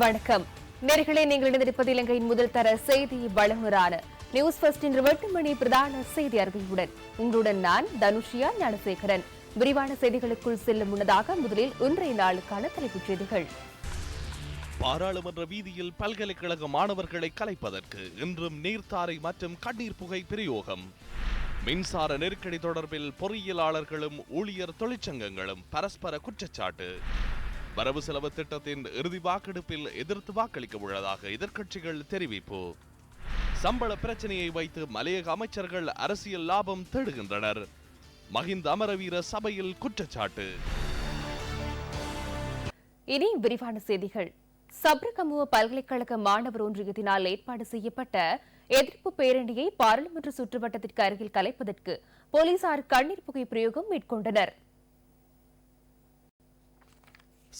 வணக்கம். நேர்களை நீங்கள் இணைந்திருப்பது இலங்கையின் முதல் தர செய்தி வழங்குறான நியூஸ் பஸ்டின் இன்று எட்டு மணி பிரதான செய்தி அறிக்கையுடன் உங்களுடன் நான் தனுஷியா ஞானசேகரன். விரிவான செய்திகளுக்குள் செல்லும் முன்னதாக முதலில் இன்றைய நாளுக்கான தலைப்புச் செய்திகள். பாராளுமன்ற வீதியில் பல்கலைக்கழக மாணவர்களை கலைப்பதற்கு இன்றும் நீர்த்தாரை மற்றும் கண்ணீர் புகை பிரயோகம். மின்சார நெருக்கடி தொடர்பில் பொறியியலாளர்களும் ஊழியர் தொழிற்சங்கங்களும் பரஸ்பர குற்றச்சாட்டு. வரவு செலவு திட்டத்தின் இறுதி வாக்கெடுப்பில் எதிர்த்து வாக்களிக்க உள்ளதாக எதிர்க்கட்சிகள் தெரிவிப்பு. சம்பள பிரச்சனையை வைத்து மலையக அமைச்சர்கள் அரசியல் லாபம் தேடுகின்றனர். மஹிந்த அமரவீர சபையில் குற்றச்சாட்டு. இனி விரிவான செய்திகள். சப்ரகமுவ பல்கலைக்கழக மாணவர் ஒன்றியத்தினால் ஏற்பாடு செய்யப்பட்ட எதிர்ப்பு பேரணியை பாராளுமன்ற சுற்றுவட்டத்திற்கு அருகில் கலைப்பதற்கு போலீசார் கண்ணீர் புகை பிரயோகம் மேற்கொண்டனர்.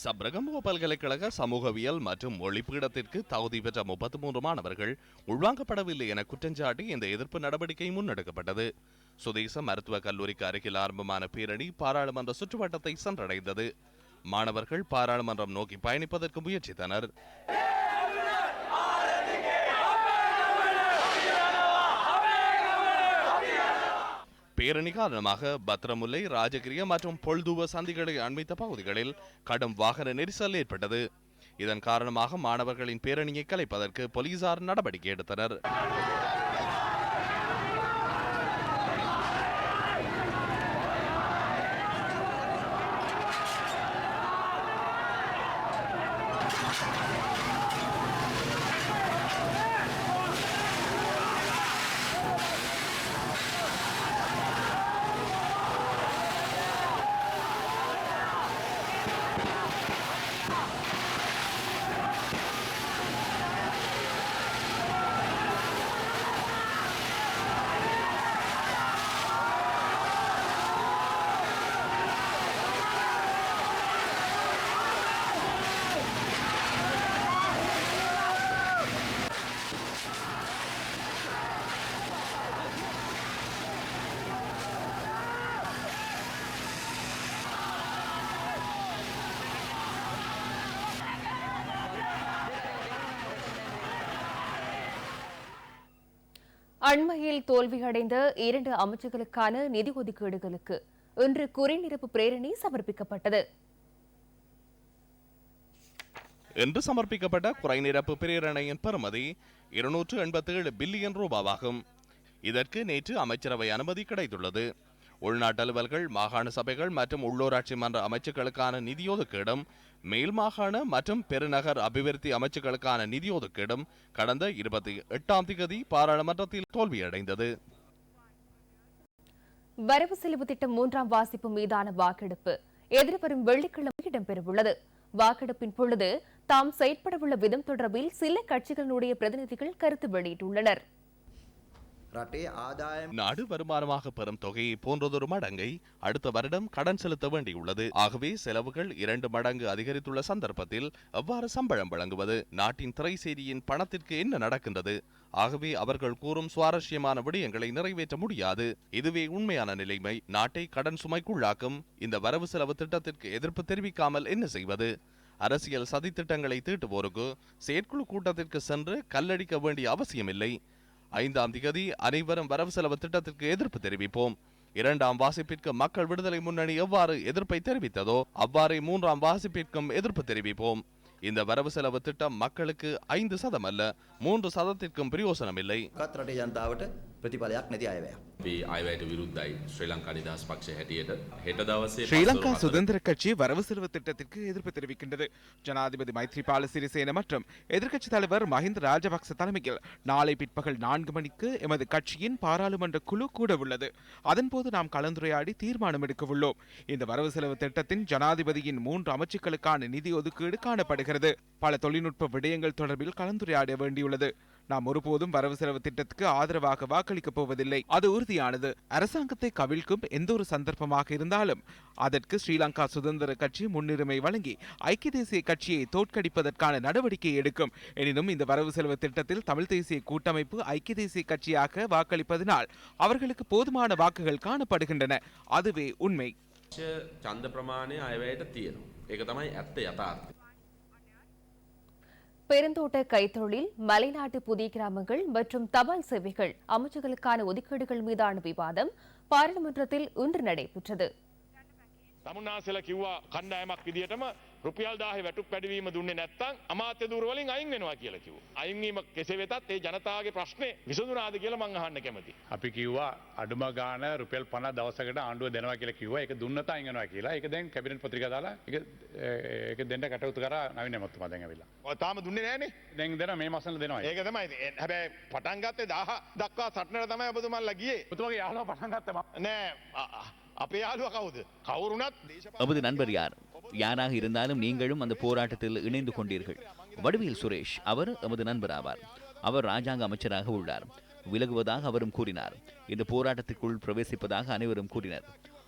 சப்ரகமுவ பல்கலைக்கழக சமூகவியல் மற்றும் மொழிப்பீடத்திற்கு தகுதி பெற்ற முப்பத்தி மூன்று மாணவர்கள் உள்வாங்கப்படவில்லை என குற்றஞ்சாட்டி இந்த எதிர்ப்பு நடவடிக்கை முன்னெடுக்கப்பட்டது. சுதேச மருத்துவக் கல்லூரிக்கு அருகில் ஆரம்பமான பேரணி பாராளுமன்ற சுற்றுவட்டத்தை சென்றடைந்தது. மாணவர்கள் பாராளுமன்றம் நோக்கி பயணிப்பதற்கு முயற்சித்தனர். பேரணி காரணமாக பத்ரமுல்லை ராஜகிரிய மற்றும் பொல்துவ சந்திகளை அண்மித்த பகுதிகளில் கடும் வாகன நெரிசல் ஏற்பட்டது. இதன் காரணமாக மாணவர்களின் பேரணியை கலைப்பதற்கு போலீசார் நடவடிக்கை எடுத்தனர். அண்மையில் தோல்வியடைந்த இரண்டு அமைச்சுகளுக்கான நிதி ஒதுக்கீடுகளுக்கு இன்று குறைநிரப்பு பிரேரணி சமர்ப்பிக்கப்பட்டது. என்று சமர்ப்பிக்கப்பட்ட குறைநிரப்பு பிரேரணையின் பெறுமதி இருநூற்று எண்பத்தி ஏழு பில்லியன் ரூபாவாகும். இதற்கு நேற்று அமைச்சரவை அனுமதி கிடைத்துள்ளது. உள்நாட்டு அலுவல்கள் மாகாண சபைகள் மற்றும் உள்ளூராட்சி மன்ற அமைச்சுக்களுக்கான நிதியொதுக்கீடும் மேல் மாகாண மற்றும் பெருநகர் அபிவிருத்தி அமைச்சுக்களுக்கான நிதியொதுக்கீடும் கடந்த இருபத்தி எட்டாம் திகதி பாராளுமன்றத்தில் தோல்வியடைந்தது. வரவு செலவு திட்டம் மூன்றாம் வாசிப்பு மீதான வாக்கெடுப்பு எதிர்வரும் வெள்ளிக்கிழமை இடம்பெறவுள்ளது. வாக்கெடுப்பின் பொழுது தாம் செயற்படவுள்ள விதம் தொடர்பில் சில கட்சிகளினுடைய பிரதிநிதிகள் கருத்து வெளியிட்டுள்ளனர். ரட்டே ஆதாயம். நாடு வருமானமாக பெறும் தொகையை போன்றதொரு மடங்கை அடுத்த வருடம் கடன் செலுத்த வேண்டியுள்ளது. ஆகவே செலவுகள் இரண்டு மடங்கு அதிகரித்துள்ள சந்தர்ப்பத்தில் எவ்வாறு சம்பளம் வழங்குவது? நாட்டின் திரை செய்தியின் பணத்திற்கு என்ன நடக்கின்றது? ஆகவே அவர்கள் கூறும் சுவாரஸ்யமான விடயங்களை நிறைவேற்ற முடியாது. இதுவே உண்மையான நிலைமை. நாட்டை கடன் சுமைக்குள்ளாக்கும் இந்த வரவு செலவு திட்டத்திற்கு எதிர்ப்பு தெரிவிக்காமல் என்ன செய்வது? அரசியல் சதித்திட்டங்களை தீட்டுவோருக்கு செயற்குழு கூட்டத்திற்கு சென்று கல்லடிக்க வேண்டிய அவசியமில்லை. ஐந்தாம் திகதி அனைவரும் வரவு செலவு திட்டத்திற்கு எதிர்ப்பு தெரிவிப்போம். இரண்டாம் வாசிப்பிற்கு மக்கள் விடுதலை முன்னணி எவ்வாறு எதிர்ப்பை தெரிவித்ததோ அவ்வாறே மூன்றாம் வாசிப்பிற்கும் எதிர்ப்பு தெரிவிப்போம். இந்த வரவு செலவு திட்டம் மக்களுக்கு ஐந்து சதம் அல்ல மூன்று சதத்திற்கும் பிரயோசனம் இல்லை ප්‍රතිඵලයක් නැති අයවැයක්. අපි අයවැයට විරුද්ධයි ශ්‍රී ලංකා නිදහස් පක්ෂ හැටියට හෙට දවසේ ஸ்ரீலங்கா පස්වරු சுதந்திர கட்சி வரவு செலவு திட்டத்திற்கு எதிர்ப்பு தெரிவிக்கின்றது ஜனாதிபதி மைத்ரிபால சிறிசேன மற்றும் எதிர்க்கட்சித் தலைவர் மஹிந்த ராஜபக்ச தலைமையில் நாளை பிற்பகல் நான்கு மணிக்கு எமது கட்சியின் பாராளுமன்ற குழு கூட உள்ளது அதன்போது நாம் கலந்துரையாடி தீர்மானம் எடுக்க உள்ளோம் இந்த வரவு செலவு திட்டத்தின் ஜனாதிபதியின் மூன்று அமைச்சுக்களுக்கான நிதி ஒதுக்கீடு காணப்படுகிறது பல தொழில்நுட்ப விடயங்கள் தொடர்பில் கலந்துரையாட வேண்டியுள்ளது நாம் ஒருபோதும் வரவு செலவு திட்டத்துக்கு ஆதரவாக வாக்களிக்கப் போவதில்லை அது உறுதியானது அரசாங்கத்தை கவிழ்க்கும் எந்த ஒரு சந்தர்ப்பமாக இருந்தாலும் அதற்கு ஸ்ரீலங்கா சுதந்திர கட்சி முன்னுரிமை வழங்கி ஐக்கிய தேசிய கட்சியை தோற்கடிப்பதற்கான நடவடிக்கை எடுக்கும் எனினும் இந்த வரவு செலவு திட்டத்தில் தமிழ் தேசிய கூட்டமைப்பு ஐக்கிய தேசிய கட்சியாக வாக்களிப்பதனால் அவர்களுக்கு போதுமான வாக்குகள் காணப்படுகின்றன அதுவே உண்மை ඡන්ද ප්‍රමාණය අයවැයට තියෙනවා. ඒක තමයි ඇත්ත යථාර්ථය. பெருந்தோட்ட கைத்தொழில் மலைநாட்டு புதிய கிராமங்கள் மற்றும் தபால் சேவைகள் அமைச்சுகளுக்கான ஒதுக்கீடுகள் மீதான விவாதம் பாராளுமன்றத்தில் இன்று நடைபெற்றது. කිව්වා රුපියල් දාහ වැටුක් පැඩවීම දුන්නේ නැත්තං අමාත්‍ය දුරවලින් අයින් වෙනවා කියලා කිව්. අයින්වීම කෙසේ වෙතත් ඒ ජනතාවගේ ප්‍රශ්නය විසඳුනාද කියලා මං අහන්න කැමති. අපි කිව්වා අඩුම ගාන රුපියල් පන දවසකට ආණ්ඩුව දෙනවා කියලා කිව්වා ඒක දුන්නත අංගනවා කියලා ඒක දැන් කැබිනට් පත්‍රිකා දාලා ඒක ඒක දෙන්න කටයුතු කරා නවීන මැතිතුමා දැන් ඇවිල්ලා. ඔය තාම දුන්නේ නෑනේ දැන් දෙන මේ මාසෙල දෙනවා. ඒක තමයි ඉතින්. හැබැයි පටන් ගත්තේ දහ දක්වා සටනට තමයි ඔබතුමල්ලා ගියේ. පුතුමගේ යාළුවා පටන් ගත්තා නෑ நமது நண்பர் யார்? யாராக இருந்தாலும் நீங்களும் அந்த போராட்டத்தில் இணைந்து கொண்டீர்கள். வடிவேல் சுரேஷ் அவர் நமது நண்பர் ஆவார். அவர் ராஜாங்க அமைச்சராக உள்ளார். விலகுவதாக அவரும் கூறினார். இந்த போராட்டத்திற்குள் பிரவேசிப்பதாக அனைவரும் கூறினர்.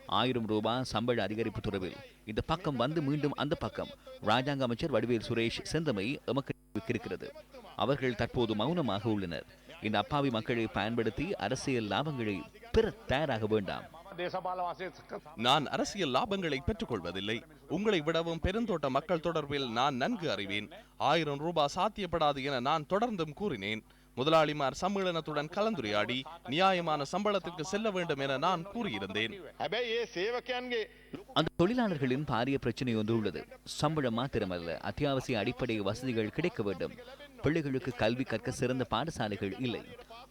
ஆயிரம் ரூபாய் சம்பள அதிகரிப்பு தொடர்பில் இந்த பக்கம் வந்து மீண்டும் அந்த பக்கம் ராஜாங்க அமைச்சர் வடிவேல் சுரேஷ் செந்தமை எமக்கு இருக்கிறது. அவர்கள் தற்போது மௌனமாக உள்ளனர். இந்த அப்பாவி மக்களை பயன்படுத்தி அரசியல் லாபங்களை பெற தயாராக வேண்டாம். நான் அரசியல் லாபங்களை பெற்றுக் கொள்வதில்லை உங்களை விடவும் பெருந்தோட்ட மக்கள் தொடர்பில் நான் நன்கு அறிவேன். ஆயிரம் ரூபாய் சாத்தியப்படாது என நான் தொடர்ந்தும் கூறினேன். முதலாளிமார் சம்மேளனத்துடன் கலந்துரையாடி நியாயமான சம்பளத்திற்கு செல்ல வேண்டும் என நான் கூறியிருந்தேன். அந்த தொழிலாளர்களின் பாரிய பிரச்சனை ஒன்று உள்ளது. சம்பளம் மாத்திரமல்ல அத்தியாவசிய அடிப்படை வசதிகள் கிடைக்க வேண்டும். பிள்ளைகளுக்கு கல்வி கற்க சிறந்த பாடசாலைகள் இல்லை.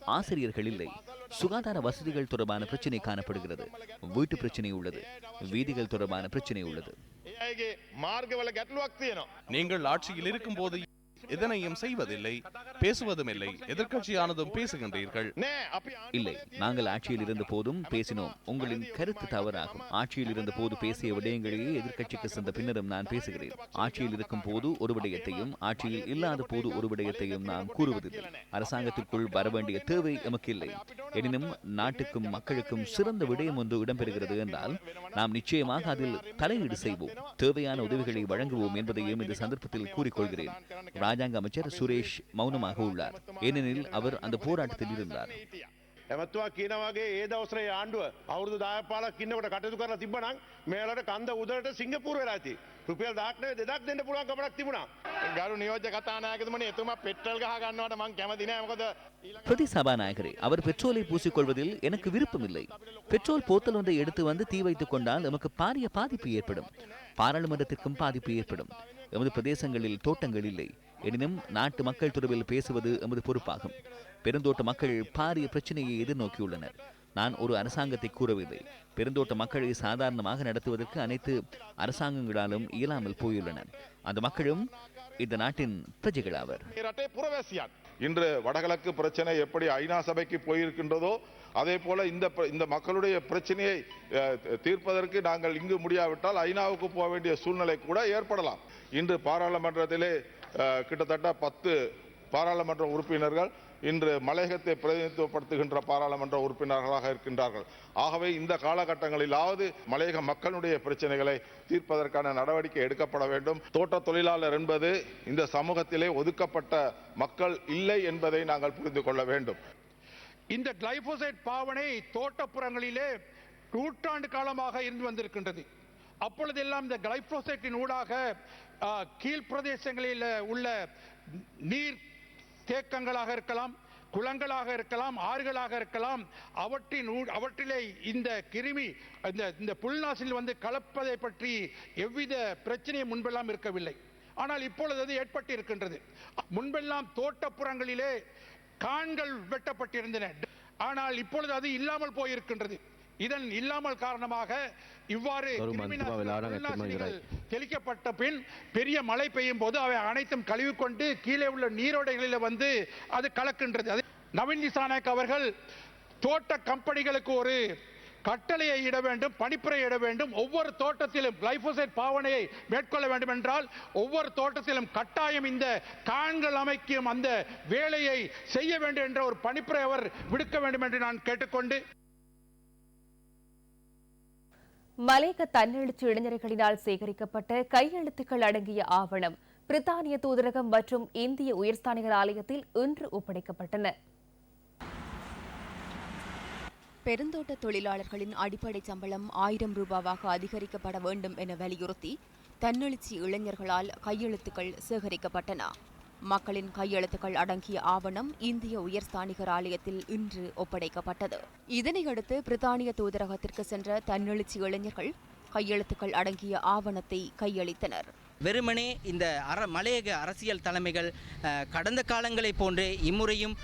ஆசிரியர்கள் இல்லை. சுகாதார வசதிகள் தொடர்பான பிரச்சனை காணப்படுகிறது. வீட்டு பிரச்சனை உள்ளது. வீதிகள் தொடர்பான பிரச்சனை உள்ளது. நீங்கள் ஆட்சியில் இருக்கும் போது எதனையும் செய்வதில்லை பேசுவதும் இல்லை எதிர்கட்சியானதும் பேசுகின்றீர்கள் இல்லை நாங்கள் ஆட்சியில் இருந்த போதும் பேசினோம். உங்களின் கருத்து தவறாகும். ஆட்சியில் இருந்த போது பேசிய விடயங்களையே எதிர்கட்சிக்கு சென்ற பின்னரும் நான் பேசுகிறேன். ஆட்சியில் இருக்கும் போது ஒரு விடயத்தையும் ஆட்சியில் இல்லாத போது ஒரு விடயத்தையும் நாம் கூறுவதில்லை. அரசாங்கத்திற்குள் வர வேண்டிய தேவை எமக்கு இல்லை. எனினும் நாட்டுக்கும் மக்களுக்கும் சிறந்த விடயம் ஒன்று இடம்பெறுகிறது என்றால் நாம் நிச்சயமாக அதில் தலையீடு செய்வோம். தேவையான உதவிகளை வழங்குவோம் என்பதையும் இந்த சந்தர்ப்பத்தில் கூறிக்கொள்கிறேன். ராஜ ராஜாங்க அமைச்சர் சுரேஷ் மௌனமாக உள்ளார் ஏனெனில் அவர் அந்த போராட்டத்தில் இருந்தார் ඇමත්තුවා කියනවගේ ඒ දවසර ආණ්ඩුව අවුදු දායපාලක් ඉන්නකට කටයුතු කරලා තිබනම් මේලට කන්ද උදරට සිංගපුර වෙලාති රුපියල් දාක්නය දෙදක් දෙන්න පුළුවන් කමක් තිබුණා ගරු නියෝජ්‍ය කතානායකතුමනි එතුමා පෙට්‍රල් ගහ ගන්නවට මං කැමති නෑ මොකද ඊළඟ பிரதி சபாநாயகரே அவர் பெட்ரோலை பூசிக்கொள்வதில் எனக்கு விருப்பமில்லை பெட்ரோல் போத்தல் ஒன்றை எடுத்து வந்து தீ வைத்துக் கொண்டால் நமக்கு பாரிய பாதிப்பு ஏற்படும் பாராளுமன்றத்திற்கும் பாதிப்பு ஏற்படும் எமது பிரதேசங்களில் தோட்டங்கள் இல்லை எனினும் நாட்டு மக்கள் தொடர்பில் பேசுவது எமது பொறுப்பாகும். பெருந்தோட்ட மக்கள் பாரிய பிரச்சனையை எதிர்நோக்கியுள்ளனர். நான் ஒரு அரசாங்கத்தை கூறவில்லை. பெருந்தோட்ட மக்களை சாதாரணமாக நடத்துவதற்கு அனைத்து அரசாங்கங்களாலும் இயலாமல் போயுள்ளனர். அந்த மக்களும் இந்த நாட்டின் பிரஜைகளாவர் இன்று வடகிழக்கு பிரச்சனை எப்படி ஐநா சபைக்கு போயிருக்கின்றதோ அதே போல இந்த இந்த மக்களுடைய பிரச்சனையை தீர்ப்பதற்கு நாங்கள் இங்கு முடியாவிட்டால் ஐநாவுக்கு போக வேண்டிய சூழ்நிலை கூட ஏற்படலாம். இன்று பாராளுமன்றத்திலே கிட்டத்தட்ட பத்து பாராளுமன்ற உறுப்பினர்கள் இன்று மலையகத்தை பிரதிநிதித்துவப்படுத்துகின்ற பாராளுமன்ற உறுப்பினர்களாக இருக்கின்றார்கள். ஆகவே இந்த காலகட்டங்களிலாவது மலையக மக்களுடைய பிரச்சனைகளை தீர்ப்பதற்கான நடவடிக்கை எடுக்கப்பட வேண்டும். தோட்ட தொழிலாளர் என்பது இந்த சமூகத்திலே ஒதுக்கப்பட்ட மக்கள் இல்லை என்பதை நாங்கள் புரிந்து கொள்ள வேண்டும். இந்த கிளைபோசைட் பாவனை தோட்டப்புறங்களிலே நூற்றாண்டு காலமாக இருந்து வந்திருக்கின்றது. அப்பொழுதெல்லாம் இந்த கிளைபோசைட்டின் ஊடாக கீழ்ப்பிரதேசங்களில் உள்ள நீர் தேக்கங்களாக இருக்கலாம் குளங்களாக இருக்கலாம் ஆறுகளாக இருக்கலாம் அவற்றின் அவற்றிலே இந்த கிருமி இந்த இந்த புல்நாசில் வந்து கலப்பதை பற்றி எவ்வித பிரச்சனையும் முன்பெல்லாம் இருக்கவில்லை. ஆனால் இப்பொழுது அது ஏற்பட்டு இருக்கின்றது முன்பெல்லாம் தோட்டப்புறங்களிலே கான்கள் வெட்டப்பட்டிருந்தன. ஆனால் இப்பொழுது அது இல்லாமல் போயிருக்கின்றது. இதன் இல்லாமல் காரணமாக இவ்வாறு தெளிக்கப்பட்ட பின் பெரிய மழை பெய்யும் போது அவை அனைத்தும் கழுவிக்கொண்டு கீழே உள்ள நீரோடைகளில் வந்து அது கலக்கின்றது. அது நவீன் திசாநாயக் அவர்கள் தோட்ட கம்பெனிகளுக்கு ஒரு கட்டளையை இட வேண்டும் பணிப்புரை இட வேண்டும். ஒவ்வொரு தோட்டத்திலும் கிளைபோசைட் பாவனையை மேற்கொள்ள வேண்டும் என்றால் ஒவ்வொரு தோட்டத்திலும் கட்டாயம் இந்த கான்கள் அமைக்கும் அந்த வேலையை செய்ய வேண்டும் என்ற ஒரு பணிப்புரை அவர் விடுக்க வேண்டும் என்று நான் கேட்டுக்கொண்டு மலேக தன்னெழுச்சி இளைஞர்களினால் சேகரிக்கப்பட்ட கையெழுத்துக்கள் அடங்கிய ஆவணம் பிரித்தானிய தூதரகம் மற்றும் இந்திய உயர்ஸ்தானிகர் ஆலயத்தில் இன்று ஒப்படைக்கப்பட்டன. பெருந்தோட்ட தொழிலாளர்களின் அடிப்படை சம்பளம் ஆயிரம் ரூபாவாக அதிகரிக்கப்பட வேண்டும் என வலியுறுத்தி தன்னெழுச்சி இளைஞர்களால் கையெழுத்துக்கள் சேகரிக்கப்பட்டன. மக்களின் கையெழுத்துக்கள் அடங்கிய ஆவணம் இந்திய உயர்ஸ்தானிகர் ஆலயத்தில் இன்று ஒப்படைக்கப்பட்டது. இதனையடுத்து பிரித்தானிய தூதரகத்திற்கு சென்ற தன்னெழுச்சி இளைஞர்கள் கையெழுத்துக்கள் அடங்கிய ஆவணத்தை கையளித்தனர். வெறுமனே இந்த அர மலையக அரசியல் தலைமைகள் கடந்த காலங்களைப் போன்றே இம்முறையும்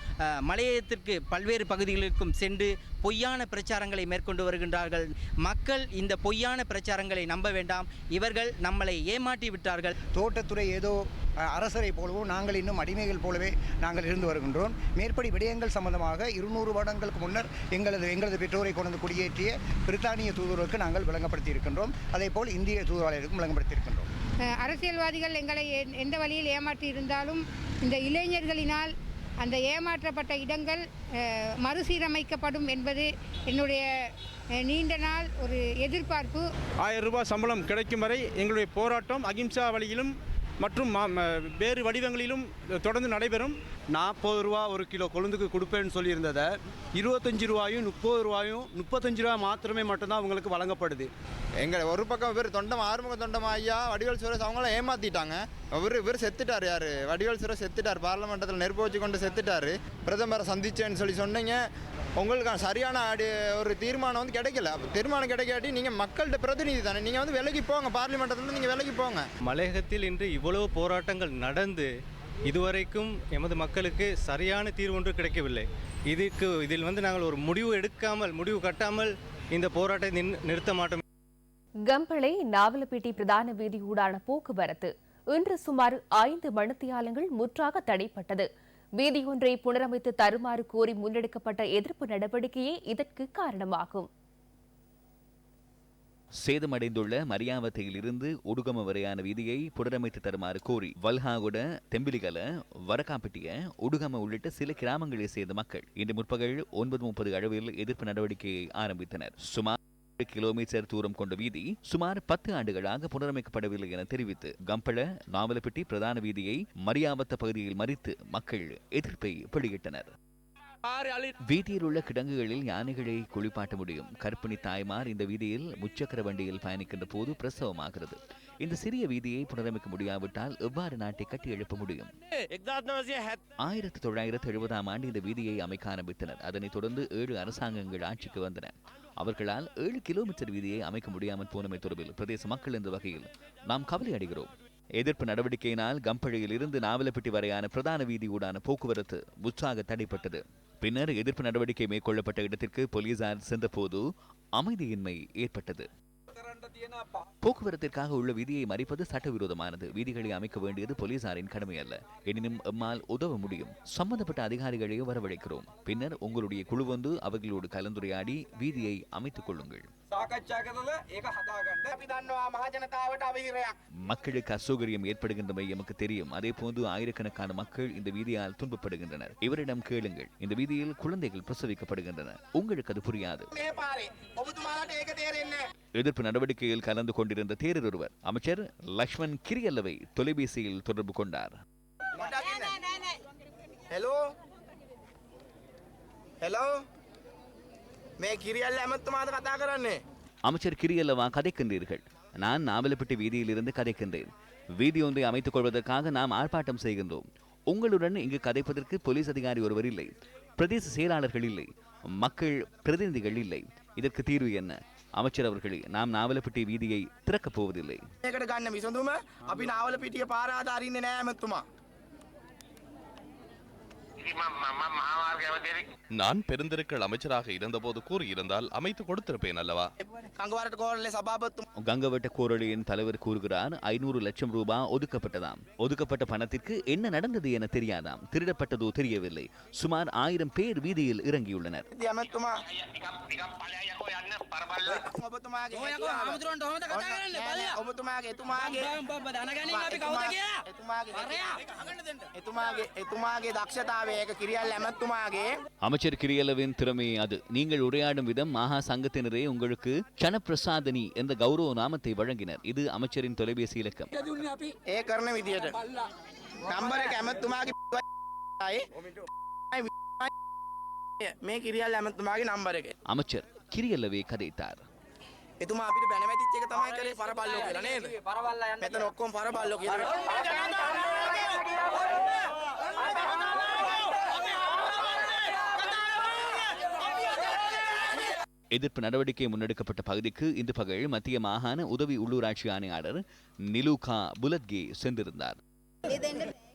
மலையகத்திற்கு பல்வேறு பகுதிகளுக்கும் சென்று பொய்யான பிரச்சாரங்களை மேற்கொண்டு வருகின்றார்கள். மக்கள் இந்த பொய்யான பிரச்சாரங்களை நம்ப வேண்டாம். இவர்கள் நம்மளை ஏமாற்றி விட்டார்கள். தோட்டத்துறை ஏதோ அரசரை போலவோ நாங்கள் இன்னும் அடிமைகள் போலவே நாங்கள் இருந்து வருகின்றோம். மேற்படி விடயங்கள் சம்பந்தமாக இருநூறு வருடங்களுக்கு முன்னர் எங்களது எங்களது பெற்றோரை கொண்டு குடியேற்றிய பிரித்தானிய தூதுவருக்கு நாங்கள் விளங்கப்படுத்தி இருக்கின்றோம் அதேபோல் இந்திய தூதுவாளருக்கும் விளங்கப்படுத்தி இருக்கின்றோம் அஹ் அரசியல்வாதிகள் எங்களை எந்த வழியில் ஏமாற்றி இருந்தாலும் இந்த இளைஞர்களினால் அந்த ஏமாற்றப்பட்ட இடங்கள் மறுசீரமைக்கப்படும் என்பது என்னுடைய நீண்ட நாள் ஒரு எதிர்பார்ப்பு. ஆயிரம் ரூபாய் சம்பளம் கிடைக்கும் வரை எங்களுடைய போராட்டம் அகிம்சா வழியிலும் மற்றும் மா- ம- வேறு வடிவங்களிலும் தொடர்ந்து நடைபெறும். நாற்பது ரூபா ஒரு கிலோ கொழுந்துக்கு கொடுப்பேன்னு சொல்லியிருந்ததை இருபத்தஞ்சி ரூபாயும் முப்பது ரூபாயும் முப்பத்தஞ்சு ரூபா மாத்திரமே மட்டும்தான் அவங்களுக்கு வழங்கப்படுது. எங்களை ஒரு பக்கம் இவர் தொண்டம் ஆறுமுக தொண்டம் ஐயா வடிவேல் சுரேஷ் அவங்களாம் ஏமாத்திட்டாங்க. இவர் இவர் செத்துட்டார் யார்? வடிவேல் சுரேஷ் செத்துட்டார். பார்லமெண்டத்தில் நெருப்பு வச்சு கொண்டு செத்துட்டார். பிரதமரை சந்திச்சேன்னு சொல்லி சொன்னீங்க. உங்களுக்கு சரியான அடி ஒரு தீர்மானம் வந்து கிடைக்கல. தீர்மானம் கிடைக்காட்டி நீங்கள் மக்கள்கிட்ட பிரதிநிதி தானே. நீங்கள் வந்து விலகி போங்க பார்லிமெண்டத்தில் நீங்கள் விலகி போங்க. மலையகத்தில் இன்று இவ்வளவு போராட்டங்கள் நடந்து இதுவரைக்கும் எமது மக்களுக்கு சரியான தீர்வு ஒன்று கிடைக்கவில்லை. இதுக்கு இதில் வந்து நாங்கள் ஒரு முடிவு எடுக்காமல் முடிவு கட்டாமல் இந்த போராட்டத்தை நிறுத்த மாட்டோம். கம்பளை நாவலப்பேட்டை பிரதான வீதியூடான போக்குவரத்து இன்று சுமார் ஐந்து மணித்தியாலங்கள் முற்றாக தடைப்பட்டது. வீதியொன்றை புனரமைத்து தருமாறு கோரி முன்னெடுக்கப்பட்ட எதிர்ப்பு நடவடிக்கையே இதற்கு காரணமாகும். சேதமடைந்துள்ள மரியாவத்தையிலிருந்து உடுகம வரையான வீதியை புனரமைத்து தருமாறு கோரி வல்ஹாகுட தெம்பிலிகல வரக்காப்பிட்டிய உடுகம உள்ளிட்ட சில கிராமங்களை சேர்ந்த மக்கள் இன்று முற்பகல் ஒன்பது முப்பது அளவில் எதிர்ப்பு நடவடிக்கையை ஆரம்பித்தனர். சுமார் கிலோமீட்டர் தூரம் கொண்ட வீதி சுமார் பத்து ஆண்டுகளாக புனரமைக்கப்படவில்லை என தெரிவித்து கம்பள நாவலப்பட்டி பிரதான வீதியை மரியாவத்த பகுதியில் மறித்து மக்கள் எதிர்ப்பை வெளியிட்டனர். வீதியில் உள்ள கிடங்குகளில் யானைகளை குளிப்பாட்ட முடியும். கற்பிணி தாய்மார் இந்த வீதியில் முச்சக்கர வண்டியில் பயணிக்கின்ற போது பிரசவமாகிறது. இந்த சிறிய வீதியை புனரமைக்க முடியாவிட்டால் எவ்வாறு நாட்டை கட்டி எழுப்ப முடியும்? ஆயிரத்தி தொள்ளாயிரத்தி எழுபதாம் ஆண்டு இந்த வீதியை அமைக்க ஆரம்பித்தனர். அதனைத் தொடர்ந்து ஏழு அரசாங்கங்கள் ஆட்சிக்கு வந்தன. அவர்களால் ஏழு கிலோமீட்டர் வீதியை அமைக்க முடியாமல் போனமை தொடர்பில் பிரதேச மக்கள் என்ற வகையில் நாம் கவலை அடைகிறோம். எதிர்ப்பு நடவடிக்கையினால் கம்பழியில் இருந்து நாவலப்பட்டி வரையான பிரதான வீதியூடான போக்குவரத்து உற்சாக தடைப்பட்டது. பின்னர் எதிர்ப்பு நடவடிக்கை மேற்கொள்ளப்பட்ட இடத்திற்கு போலீசார் சென்றபோது அமைதியின்மை ஏற்பட்டது. போக்குவரத்திற்காக உள்ள வீதியை மறிப்பது சட்டவிரோதமானது. வீதிகளை அமைக்க வேண்டியது போலீசாரின் கடமை அல்ல எனினும் எம்மால் உதவ முடியும். சம்பந்தப்பட்ட அதிகாரிகளையே வரவழைக்கிறோம். பின்னர் உங்களுடைய குழு வந்து அவர்களோடு கலந்துரையாடி வீதியை அமைத்துக் கொள்ளுங்கள். மக்களுக்கு அசௌகரியம் ஏற்படுகின்றமை எமக்கு தெரியும் அதே போன்று ஆயிரக்கணக்கான மக்கள் இந்த வீதியால் துன்பப்படுகின்றனர் இவரிடம் கேளுங்கள் இந்த வீதியில் குழந்தைகள் பிரசவிக்கப்படுகின்றன உங்களுக்கு அது புரியாது எதிர்ப்பு நடவடிக்கையில் கலந்து கொண்டிருந்த தேரர் ஒருவர் அமைச்சர் லக்ஷ்மண் கிரியல்லவை தொலைபேசியில் தொடர்பு கொண்டார் හෙලෝ හෙලෝ මේ කිරියල්ල ඇමත්තුමාද කතා කරන්නේ அமைச்சர் கிரியல்லவா கதைக்கின்றீர்கள் நான் நாவலப்பட்டி வீதியிலிருந்து கதைக்கின்றேன் வீதி ஒன்றை அமைத்துக் கொள்வதற்காக நாம் ஆர்ப்பாட்டம் செய்கின்றோம் உங்களுடன் இங்கு கதைப்பதற்கு போலீஸ் அதிகாரி ஒருவர் இல்லை பிரதேச செயலாளர்கள் இல்லை மக்கள் பிரதிநிதிகள் இல்லை இதற்கு தீர்வு என்ன அமைச்சர் அவர்களே நாம் நாவலப்பட்டி வீதியை திறக்கப் போவதில்லை நான் பெருந்திருக்கள் அமைச்சராக இருந்தபோது கூறியிருந்தால் அமைத்து கொடுத்திருப்பேன் அல்லவா කංගවරට කෝරලේ සභාපත්තුම கங்கவட்ட கோரளியின் தலைவர் கூறுகிறார் ஐநூறு லட்சம் ரூபாய் ஒதுக்கப்பட்டதாம் ஒதுக்கப்பட்ட பணத்திற்கு என்ன நடந்தது என தெரியாதாம் திருடப்பட்டதோ தெரியவில்லை சுமார் ஆயிரம் பேர் வீதியில் இறங்கியுள்ளனர் ඉතින් ඇමත්තුමා ඔබතුමාගේ ඔබතුමාගේ එතුමාගේ එතුමාගේ එතුමාගේ දක්ෂතාවය ඒක කිරියල් ඇමත්තුමාගේ அமைச்சர் கிரியலவின் திறமை அது நீங்கள் உரையாடும் விதம் மகா சங்கத்தினரே உங்களுக்கு சனப்பிரசாதனி என்ற கௌரவ நாமத்தை வழங்கினர் இது அமைச்சரின் தொலைபேசி இலக்கம் ඒ කරන විදියට නම්බර එක ඇමත්තුමාගේ මේ කිරියල් ඇමත්තුමාගේ නම්බර එක அமைச்சர் கிரியல்லவே கதைத்தார் එතුමා අපිට බැනමැතිච්ච එක තමයි කරේ පරබල්ලෝ කියලා නේද? මෙතන ඔක්කොම පරබල්ලෝ எதிர்ப்பு நடவடிக்கை முன்னெடுக்கப்பட்ட பகுதிக்கு இன்று பகல் மத்திய மாகாண உதவி உள்ளூராட்சி ஆணையாளர் நிலுகா புலத்கே சென்றிருந்தார்.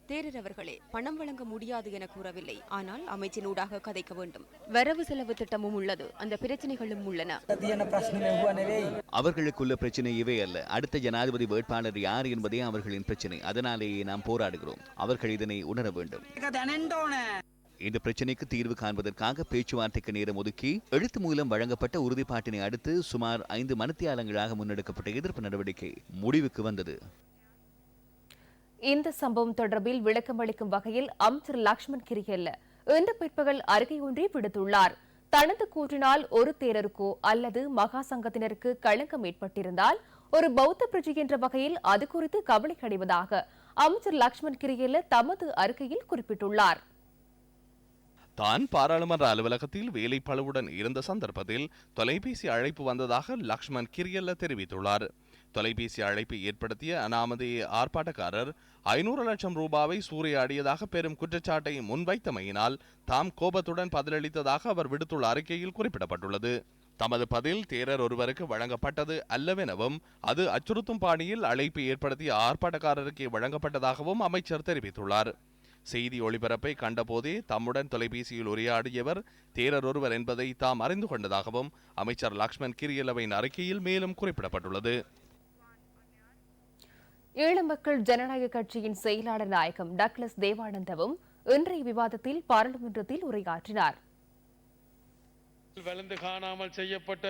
தேரர் அவர்களே பணம் வழங்க முடியாது என கூறவில்லை. ஆனால் அமைச்சினூடாக கதைக்க வேண்டும். வரவு செலவு திட்டமும் உள்ளது. அந்த பிரச்சனைகளும் உள்ளன. அவர்களுக்குள்ள பிரச்சனை இவை அல்ல. அடுத்த ஜனாதிபதி வேட்பாளர் யார் என்பதே அவர்களின் பிரச்சனை. அதனாலேயே நாம் போராடுகிறோம். அவர்கள் இதனை உணர வேண்டும். இந்த பிரச்சினைக்கு தீர்வு காண்பதற்காக பேச்சுவார்த்தைக்கு நேரம் ஒதுக்கி எழுத்து மூலம் வழங்கப்பட்ட உறுதிப்பாட்டினை அடுத்து சுமார் ஐந்து மனத்தியாலங்களாக முன்னெடுக்கப்பட்ட எதிர்ப்பு நடவடிக்கை முடிவுக்கு வந்தது. இந்த சம்பவம் தொடர்பில் விளக்கம் அளிக்கும் வகையில் அமைச்சர் லக்ஷ்மண் கிரியல்ல இன்று பிற்பகல் அறிக்கை ஒன்றை விடுத்துள்ளார். தனது கூற்றினால் ஒரு தேரருக்கோ அல்லது மகா சங்கத்தினருக்கு களங்கம் ஏற்பட்டிருந்தால் ஒரு பௌத்த பிரஜை என்ற வகையில் அது குறித்து கவலை அடைவதாக அமைச்சர் லக்ஷ்மண் கிரியல்ல தமது அறிக்கையில் குறிப்பிட்டுள்ளார். தான் பாராளுமன்ற அலுவலகத்தில் வேலைப்பளவுடன் இருந்த சந்தர்ப்பத்தில் தொலைபேசி அழைப்பு வந்ததாக லக்ஷ்மண் கிரியல்ல தெரிவித்துள்ளார். தொலைபேசி அழைப்பை ஏற்படுத்திய அனாமதேய ஆர்ப்பாட்டக்காரர் ஐநூறு லட்சம் ரூபாவை சூறையாடியதாக பெரும் குற்றச்சாட்டை முன்வைத்தமையினால் தாம் கோபத்துடன் பதிலளித்ததாக அவர் விடுத்துள்ள அறிக்கையில் குறிப்பிடப்பட்டுள்ளது. தமது பதில் தேரர் ஒருவருக்கு வழங்கப்பட்டது அல்லவெனவும் அது அச்சுறுத்தும் பாணியில் அழைப்பு ஏற்படுத்திய ஆர்ப்பாட்டக்காரருக்கே வழங்கப்பட்டதாகவும் அமைச்சர் தெரிவித்துள்ளார். செய்தி ஒளிபரப்பை கண்டபோதே தம்முடன் தொலைபேசியில் உரையாடியவர் தேரர் ஒருவர் என்பதை தாம் அறிந்து கொண்டதாகவும் அமைச்சர் லக்ஷ்மண் கிரியலவின் அறிக்கையில் மேலும் குறிப்பிடப்பட்டுள்ளது. ஈழமக்கள் ஜனநாயக கட்சியின் செயலாளர் நாயகம் டக்ளஸ் தேவானந்தவும் இன்றைய விவாதத்தில் பாராளுமன்றத்தில் உரையாற்றினார். வளர்ந்து காணாமல் செய்யப்பட்ட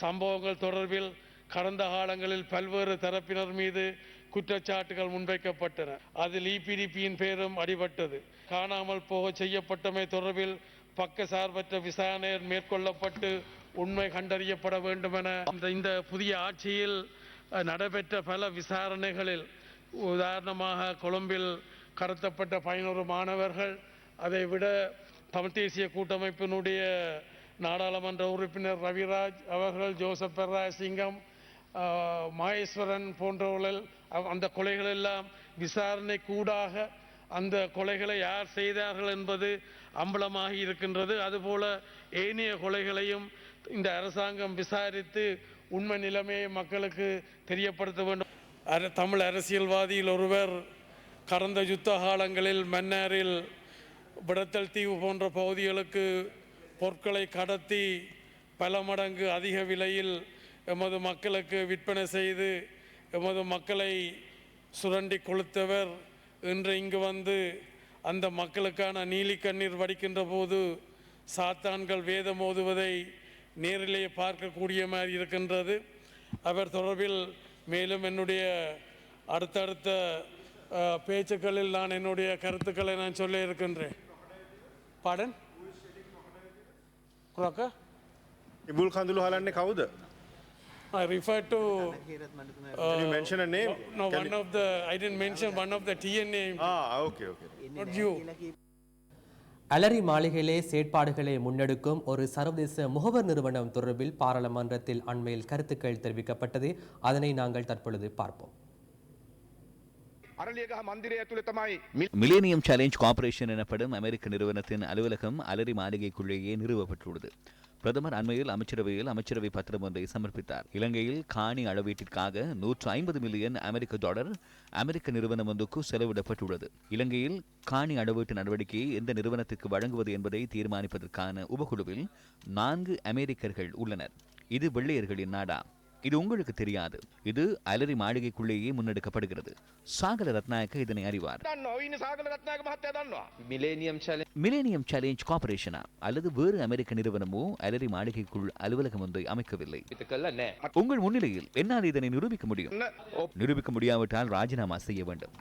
சம்பவங்கள் தொடர்பில் கடந்த காலங்களில் பல்வேறு தரப்பினர் மீது குற்றச்சாட்டுகள் முன்வைக்கப்பட்டன. அதில் இபிடிபியின் பேரும் அடிபட்டது. காணாமல் போக செய்யப்பட்டமை தொடர்பில் பக்க சார்பற்ற விசாரணை மேற்கொள்ளப்பட்டு உண்மை கண்டறியப்பட வேண்டும் என இந்த- புதிய ஆட்சியில் நடைபெற்ற பல விசாரணைகளில் உதாரணமாக கொழும்பில் கடத்தப்பட்ட பதினோரு மாணவர்கள் அதை விட தமிழ் தேசிய கூட்டமைப்பினுடைய நாடாளுமன்ற உறுப்பினர் ரவிராஜ் அவர்கள் ஜோசப் பெர்ராய் சிங்கம் மாயேஸ்வரன் போன்றவர்கள் அவ்- அந்த கொலைகள் எல்லாம் விசாரணை கூடாக அந்த கொலைகளை யார் செய்தார்கள் என்பது அம்பலமாகி இருக்கின்றது. அதுபோல ஏனைய கொலைகளையும் இந்த அரசாங்கம் விசாரித்து உண்மை நிலைமையை மக்களுக்கு தெரியப்படுத்த வேண்டும். அர- தமிழ் அரசியல்வாதியில் ஒருவர் கடந்த யுத்த காலங்களில் மன்னாரில் விடத்தல் தீவு போன்ற பகுதிகளுக்கு பொருட்களை கடத்தி பல மடங்கு அதிக விலையில் எமது மக்களுக்கு விற்பனை செய்து எமது மக்களை சுரண்டி கொளுத்தவர் இன்று இங்கு வந்து அந்த மக்களுக்கான நீலி கண்ணீர் வடிக்கின்ற போது சாத்தான்கள் வேதம் ஓதுவதை நேரிலே பார்க்கக்கூடிய மாதிரி இருக்கின்றது அவர் தொடர்பில் மேலும் என்னுடைய அடுத்தடுத்த அஹ், பேச்சுக்களில் நான் என்னுடைய கருத்துக்களை நான் சொல்ல இருக்கின்றேன் பாடன் குழக்க ඉබුල් කඳුළු හලන්නේ කවුද? I refer to. Can you mention a name? No, Can one you- of the. I didn't mention one of the TNA. Ah, okay, okay. Not you. அலரி மாளிகையிலே செயற்பாடுகளை முன்னெடுக்கும் ஒரு சர்வதேச முகவர் நிறுவனம் தொடர்பில் பாராளுமன்றத்தில் அண்மையில் கருத்துக்கள் தெரிவிக்கப்பட்டது அதனை நாங்கள் தற்பொழுது பார்ப்போம் අරලියගහ මන්දිරය ඇතුළේ තමයි மிலேனியம் சேலஞ்ச் கார்ப்பரேஷன் எனப்படும் அமெரிக்க நிறுவனத்தின் அலுவலகம் அலரி மாளிகைக்குள்ளேயே நிறுவப்பட்டுள்ளது பிரதமர் அண்மையில் அமைச்சரவையில் அமைச்சரவை பத்திரம் ஒன்றை சமர்ப்பித்தார். இலங்கையில் காணி அளவீட்டிற்காக நூற்று ஐம்பது மில்லியன் அமெரிக்க டாலர் அமெரிக்க நிறுவனம் ஒன்றுக்கு செலவிடப்பட்டுள்ளது. இலங்கையில் காணி அளவீட்டு நடவடிக்கையை எந்த நிறுவனத்திற்கு வழங்குவது என்பதை தீர்மானிப்பதற்கான உபகுழுவில் நான்கு அமெரிக்கர்கள் உள்ளனர். இது வெள்ளையர்களின் நாடா. இது உங்களுக்கு தெரியாது. இது அலரி மாளிகைக்குள்ளேயே முன்னெடுக்கப்படுகிறது. சாகல ரத்நாயக்க இதனை அறிவார். மிலேனியம் சேலஞ்ச் கார்பரேஷனா அல்லது வேறு அமெரிக்க நிறுவனமோ அலரி மாளிகைக்குள் அலுவலகம் ஒன்றை அமைக்கவில்லை. உங்கள் முன்னிலையில் என்னால் இதனை நிரூபிக்க முடியும். நிரூபிக்க முடியாவிட்டால் ராஜினாமா செய்ய வேண்டும்.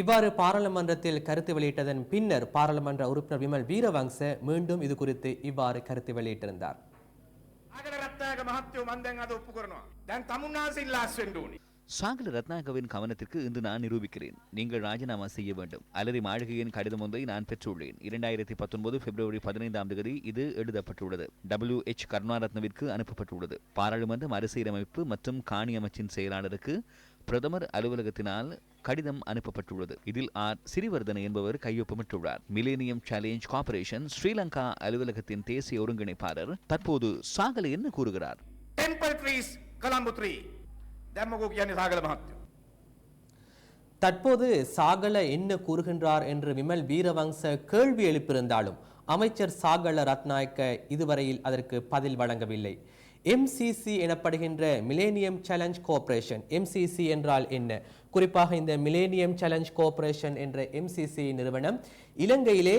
இவ்வாறு பாராளுமன்றத்தில் கருத்து வெளியிட்டதன் பின்னர் பாராளுமன்ற உறுப்பினர் விமல் வீரவங்ச மீண்டும் இது குறித்து இவ்வாறு கருத்து வெளியிட்டிருந்தார். රත්නායක මහත්තයෝ මන් දැන් අද ඔප්පු කරනවා. දැන් තමුන්නාන්සේ ඉල්ලාස් වෙන්න ඕනේ. சாகல ரத்னாகவின் கவனத்திற்கு இன்று நான் நிரூபிக்கிறேன் நீங்கள் ராஜினாமா செய்ய வேண்டும் அலரி மாளிகையின் கடிதம் ஒன்றை நான் பெற்றுள்ளேன் இரண்டாயிரத்தி பத்தொன்பது பிப்ரவரி பதினைந்தாம் தேதி இது எழுதப்பட்டுள்ளது டபிள்யூ எச் கருணாரத்னவிற்கு அனுப்பப்பட்டுள்ளது பாராளுமன்ற மறுசீரமைப்பு மற்றும் காணி அமைச்சின் செயலாளருக்கு பிரதமர் அலுவலகத்தினால் கடிதம் அனுப்பப்பட்டுள்ளது. இதில் ஆர். சிறிவர்தன என்பவர் கையொப்பமிட்டுள்ளார். மிலேனியம் சேலஞ்ச் கார்பரேஷன் ஸ்ரீலங்கா அலுவலகத்தின் தேசிய ஒருங்கிணைப்பாளர் தற்போது சாகலை என்ன கூறுகிறார்? தற்போது சாகல என்ன கூறுகின்றார் என்று விமல் வீரவம்ச கேள்வி எழுப்பியிருந்தாலும் அமைச்சர் சாகல ரத்நாயக்க இதுவரையில் அதற்கு பதில் வழங்கவில்லை. எம்சிசி எனப்படுகின்ற மிலேனியம் சேலஞ்ச் கோஆபரேஷன் எம்சிசி என்றால் என்ன? குறிப்பாக இந்த மிலேனியம் சேலஞ்ச் கோஆபரேஷன் என்ற எம்சிசி நிறுவனம் இலங்கையிலே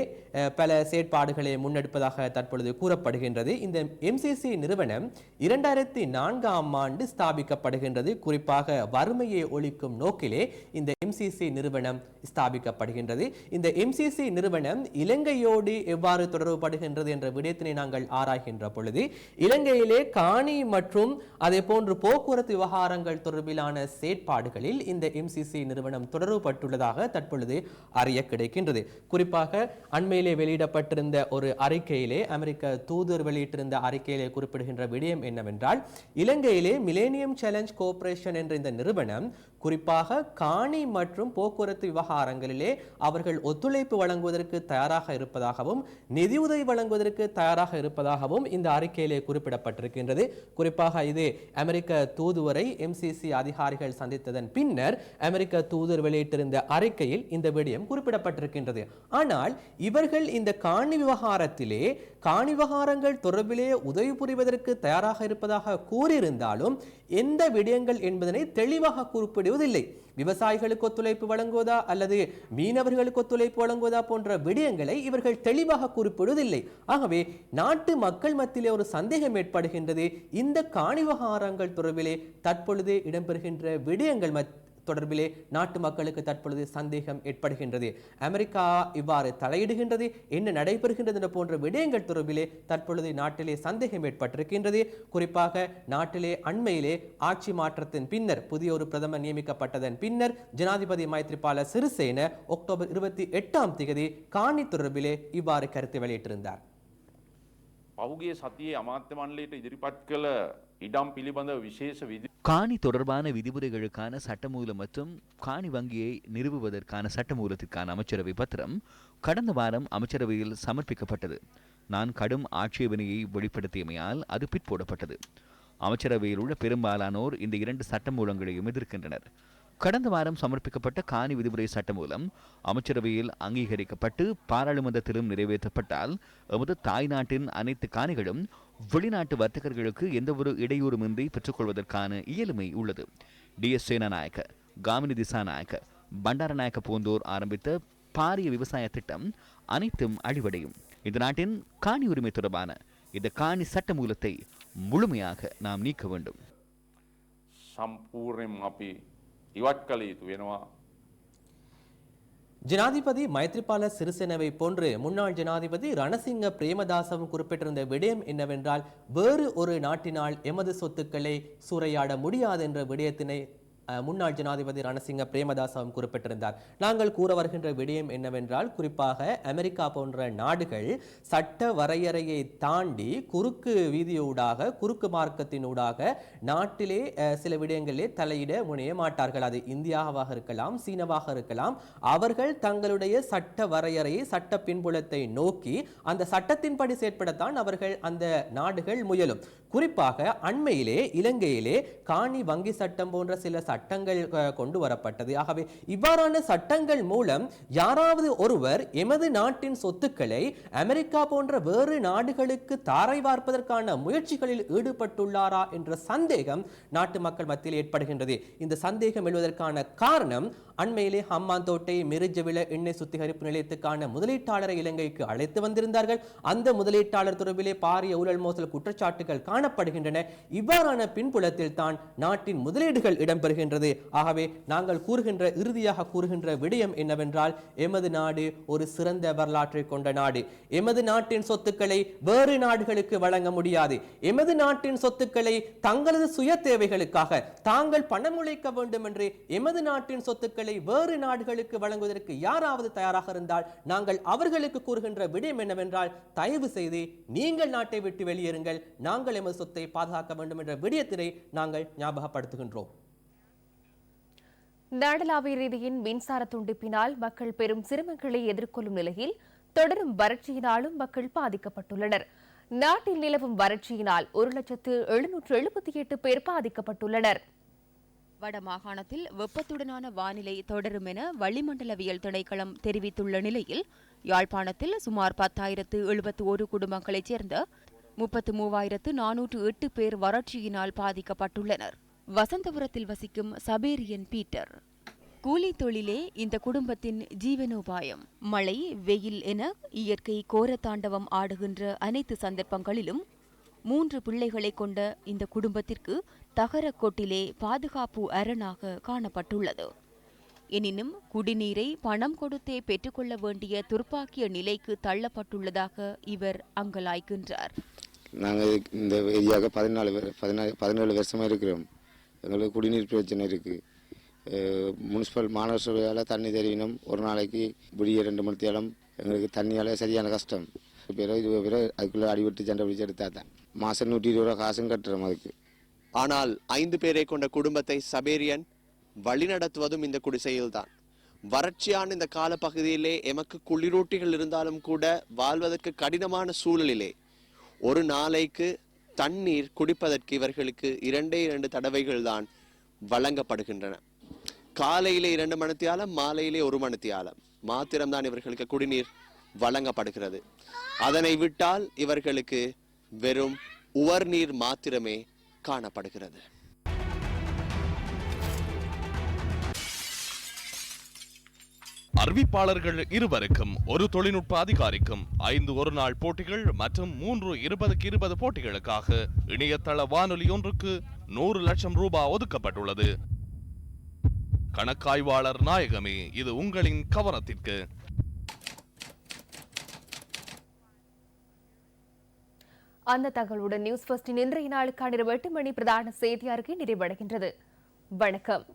பல செயற்பாடுகளை முன்னெடுப்பதாக தற்பொழுது கூறப்படுகின்றது. இந்த எம்சிசி நிறுவனம் இரண்டாயிரத்தி நான்காம் ஆண்டு ஸ்தாபிக்கப்படுகின்றது. குறிப்பாக வறுமையை ஒழிக்கும் நோக்கிலே இந்த எம்சிசி நிறுவனம் ஸ்தாபிக்கப்படுகின்றது. இந்த எம்சிசி நிறுவனம் இலங்கையோடு எவ்வாறு தொடர்புபடுகின்றது என்ற விடயத்தினை நாங்கள் ஆராய்கின்ற பொழுது இலங்கையிலே காணி மற்றும் அதே போன்று போக்குவரத்து விவகாரங்கள் தொடர்பிலான செயற்பாடுகளில் இந்த எம் டிஎம்சிசி நிறுவனம் தொடர்புபட்டுள்ளதாக தற்பொழுது அறிய கிடைக்கின்றது. குறிப்பாக அண்மையிலே வெளியிடப்பட்டிருந்த ஒரு அறிக்கையிலே அமெரிக்க தூதர் வெளியிட்டிருந்த அறிக்கையிலே குறிப்பிடுகின்ற விடயம் என்னவென்றால் இலங்கையிலே மிலேனியம் சேலஞ்ச் கோஆபரேஷன் என்ற இந்த நிறுவனம் குறிப்பாக காணி மற்றும் போக்குவரத்து விவகாரங்களிலே அவர்கள் ஒத்துழைப்பு வழங்குவதற்கு தயாராக இருப்பதாகவும் நிதியுதவி வழங்குவதற்கு தயாராக இருப்பதாகவும் இந்த அறிக்கையிலே குறிப்பிடப்பட்டிருக்கின்றது. குறிப்பாக இது அமெரிக்க தூதுவரை எம்சிசி அதிகாரிகள் சந்தித்ததன் பின்னர் அமெரிக்க தூதர் வெளியிட்டிருந்த அறிக்கையில் இந்த விடயம் குறிப்பிடப்பட்டிருக்கின்றது. ஆனால் இவர்கள் இந்த காணி விவகாரத்திலே காணி விவகாரங்கள் தொடர்பிலே உதவி புரிவதற்கு தயாராக இருப்பதாக கூறியிருந்தாலும் எந்த விடயங்கள் என்பதனை தெளிவாக குறிப்பிட குறிப்பிடுவதில்லை விவசாயிகளுக்கு ஒத்துழைப்பு வழங்குவதா அல்லது மீனவர்களுக்கு ஒத்துழைப்பு வழங்குவதா போன்ற விடயங்களை இவர்கள் தெளிவாக குறிப்பிடுவதில்லை. ஆகவே நாட்டு மக்கள் மத்தியிலே ஒரு சந்தேகம் ஏற்படுகின்றது. இந்த காணி விவகாரங்கள் தொடர்பிலே தற்பொழுது இடம்பெறுகின்ற விடயங்கள் தொடர்பிலே நாட்டு மக்களுக்கு தற்பொழுது சந்தேகம் ஏற்படுகின்றது அமெரிக்கா இவ்வாறு தலையிடுகின்றது என்ன நடைபெறுகின்றது என்ற போன்ற விடயங்கள் தொடர்பிலே தற்பொழுது நாட்டிலே சந்தேகம் ஏற்பட்டிருக்கின்றது குறிப்பாக நாட்டிலே அண்மையிலே ஆட்சி மாற்றத்தின் பின்னர் புதிய ஒரு பிரதமர் நியமிக்கப்பட்டதன் பின்னர் ஜனாதிபதி மைத்ரிபால சிறிசேன அக்டோபர் இருபத்தி எட்டாம் தேதி காணி தொடர்பிலே இவ்வாறு கருத்து வெளியிட்டிருந்தார் පහුගේ සතියේ අමාත්‍ය මණ්ඩලයට ඉදිරිපත් කළ ඉඩම් පිළිබඳ විශේෂ විදි காணி தொடர்பான விதிமுறைகளுக்கான சட்டமூலம் மற்றும் காணி வங்கியை நிறுவுவதற்கான சட்டமூலத்திற்கான அமைச்சரவை பத்திரம் கடந்த வாரம் அமைச்சரவையில் சமர்ப்பிக்கப்பட்டது. நான் கடும் ஆட்சேபனையை வெளிப்படுத்தியமையால் அது பிற்போடப்பட்டது அமைச்சரவையில் உள்ள பெரும்பாலானோர் இந்த இரண்டு சட்டமூலங்களையும் எதிர்க்கின்றனர். கடந்த வாரம் சமர்ப்பிக்கப்பட்ட காணி விதிமுறை சட்டமூலம் அமைச்சரவையில் அங்கீகரிக்கப்பட்டு பாராளுமன்றத்திலும் நிறைவேற்றப்பட்டால் எமது தாய்நாட்டின் அனைத்து காணிகளும் வெளிநாட்டு வர்த்தகர்களுக்கு எந்தவொரு இடையூறுமின்றி பெற்றுக்கொள்வதற்கான இயலுமை உள்ளது. டி. எஸ். சேனாநாயக்க காமினி திசாநாயக்க பண்டாரநாயக்க போந்தோர் ஆரம்பித்த பாரிய விவசாய திட்டம் அனைத்தும் அழிவடையும். இந்த நாட்டின் காணி உரிமை தொடர்பான இந்த காணி சட்ட மூலத்தை முழுமையாக நாம் நீக்க வேண்டும். சம்பூர்ணமாப்பி இவக்கலை இது வேணுமா ஜனாதிபதி மைத்ரிபால சிறிசேனவை போன்று முன்னாள் ஜனாதிபதி ரணசிங்க பிரேமதாசவும் குறிப்பிட்டிருந்த விடயம் என்னவென்றால் வேறு ஒரு நாட்டினால் எமது சொத்துக்களை சூறையாட முடியாது என்ற விடயத்தினை முன்னாள் ஜனாதிபதி ரணசிங்க பிரேமதாசவும் குறிப்பிட்டிருந்தார். நாங்கள் கூற வருகின்ற விடயம் என்னவென்றால் குறிப்பாக அமெரிக்கா போன்ற நாடுகள் சட்ட வரையறையை தாண்டி குறுக்கு வீதியூடாக குறுக்கு மார்க்கத்தினூடாக நாட்டிலே சில விடயங்களிலே தலையிட முனைய மாட்டார்கள். அது இந்தியாவாக இருக்கலாம் சீனவாக இருக்கலாம். அவர்கள் தங்களுடைய சட்ட வரையறையை சட்ட பின்புலத்தை நோக்கி அந்த சட்டத்தின்படி செயற்படத்தான் அவர்கள் அந்த நாடுகள் முயலும். குறிப்பாக அண்மையிலே இலங்கையிலே காணி வங்கி சட்டம் போன்ற சில சட்டங்கள் கொண்டு வரப்பட்டது. ஆகவே இவ்வாறான சட்டங்கள் மூலம் யாராவது ஒருவர் எமது நாட்டின் சொத்துக்களை அமெரிக்கா போன்ற வேறு நாடுகளுக்கு தாரை வார்ப்பதற்கான முயற்சிகளில் ஈடுபட்டுள்ளாரா என்ற சந்தேகம் நாட்டு மக்கள் மத்தியில் ஏற்படுகின்றது. இந்த சந்தேகம் எழுவதற்கான காரணம் அண்மையிலே ஹம்மாந்தோட்டை மிருஜவில எண்ணெய் சுத்திகரிப்பு நிலையத்துக்கான முதலீட்டாளரை இலங்கைக்கு அழைத்து வந்திருந்தார்கள். அந்த முதலீட்டாளர் தொடர்பிலே பாரிய ஊழல் மோசல் குற்றச்சாட்டுகள் காணப்படுகின்றன. இவ்வாறான பின்புலத்தில் தான் நாட்டின் முதலீடுகள் இடம்பெறுகின்றது. ஆகவே நாங்கள் கூறுகின்ற இறுதியாக கூறுகின்ற விடயம் என்னவென்றால் எமது நாடு ஒரு சிறந்த வரலாற்றை கொண்ட நாடு. எமது நாட்டின் சொத்துக்களை வேறு நாடுகளுக்கு வழங்க முடியாது. எமது நாட்டின் சொத்துக்களை தங்களது சுய தேவைகளுக்காக தாங்கள் பணம் உழைக்க வேண்டும் என்று எமது நாட்டின் சொத்துக்களை வேறு நாடுகளுக்கு வழங்குவதற்கு யாராவது தயாராக இருந்தால் நாங்கள் அவர்களுக்கு கூறுகின்ற விடயம் என்னவென்றால் தயவு செய்து நீங்கள் நாட்டை விட்டு வெளியேறுங்கள் நாங்கள் எமது சொத்தை பாதுகாக்க வேண்டும் என்ற விடயத்தினை நாங்கள் ஞாபகப்படுத்துகின்றோம். நாடளாவிய ரீதியின் மின்சார துண்டிப்பினால் மக்கள் பெரும் சிரமங்களை எதிர்கொள்ளும் நிலையில் தொடரும் வறட்சியினாலும் மக்கள் பாதிக்கப்பட்டுள்ளனர். நாட்டில் நிலவும் வறட்சியினால் ஒரு லட்சத்து எழுநூற்று எழுபத்தி எட்டு பேர் பாதிக்கப்பட்டுள்ளனர். வடமாகாணத்தில் வெப்பத்துடனான வானிலை தொடரும் என வளிமண்டலவியல் திணைக்களம் தெரிவித்துள்ள நிலையில் யாழ்ப்பாணத்தில் சுமார் பத்தாயிரத்து எழுபத்து ஒரு குடும்பங்களைச் சேர்ந்த முப்பத்து மூவாயிரத்து நானூற்று எட்டு பேர் வறட்சியினால் பாதிக்கப்பட்டுள்ளனர். வசந்தபுரத்தில் வசிக்கும் சபேரியன் பீட்டர் கூலி தொழிலே இந்த குடும்பத்தின் ஜீவனோபாயம். மழை வெயில் என இயற்கை கோரத்தாண்டவம் ஆடுகின்ற அனைத்து சந்தர்ப்பங்களிலும் மூன்று பிள்ளைகளை கொண்ட இந்த குடும்பத்திற்கு தகரக்கோட்டிலே பாதுகாப்பு அரணாக காணப்பட்டுள்ளது. எனினும் குடிநீரை பணம் கொடுத்தே பெற்றுக்கொள்ள வேண்டிய துர்ப்பாக்கிய நிலைக்கு தள்ளப்பட்டுள்ளதாக இவர் அங்கலாய்க்கின்றார் நாங்கள் இந்த ஏரியாக பதினாலு பதினாலு பதினேழு வருஷமாக இருக்கிறோம். எங்களுக்கு குடிநீர் பிரச்சனை இருக்குது முனிசிபல் மாநகர சபையால் தண்ணி தெரிவினம் ஒரு நாளைக்கு விடிய ரெண்டு மணி தேலம் எங்களுக்கு தண்ணியால் சரியான கஷ்டம். பிறகு இருபது பேரோ அதுக்குள்ளே அடிபட்டு சண்டை பிடிச்சி எடுத்தா தான் மாதம் நூற்றி இருபது ரூபா காசும் கட்டுறோம் அதுக்கு. ஆனால் ஐந்து பேரை கொண்ட குடும்பத்தை சபேரியன் வழிநடத்துவதும் இந்த குடிசையில்தான். வறட்சியான இந்த காலப்பகுதியிலே எமக்கு குளிரூட்டிகள் இருந்தாலும் கூட வாழ்வதற்கு கடினமான சூழலிலே ஒரு நாளைக்கு தண்ணீர் குடிப்பதற்கு இவர்களுக்கு இரண்டே இரண்டு தடவைகள் தான் வழங்கப்படுகின்றன. காலையிலே இரண்டு மணித்தியாலம் மாலையிலே ஒரு மணித்தியாலம் மாத்திரம்தான் இவர்களுக்கு குடிநீர் வழங்கப்படுகிறது. அதனை விட்டால் இவர்களுக்கு வெறும் உவர் நீர் மாத்திரமே காணப்படுகிறது. அறிவிப்பாளர்கள் இருவருக்கும் ஒரு தொழில்நுட்ப அதிகாரிக்கும் ஐந்து ஒரு நாள் போட்டிகள் மற்றும் மூன்று இருபதுக்கு இருபது போட்டிகளுக்காக இணையதள வானொலி ஒன்றுக்கு நூறு லட்சம் ரூபாய் ஒதுக்கப்பட்டுள்ளது. கணக்காய்வாளர் நாயகமே இது உங்களின் கவனத்திற்கு அந்த தகவலுடன் நியூஸ் ஃபர்ஸ்டின் இன்றைய நாளுக்கான இரவு எட்டு மணி பிரதான செய்தி அறிக்கை நிறைவடைகின்றது. வணக்கம்.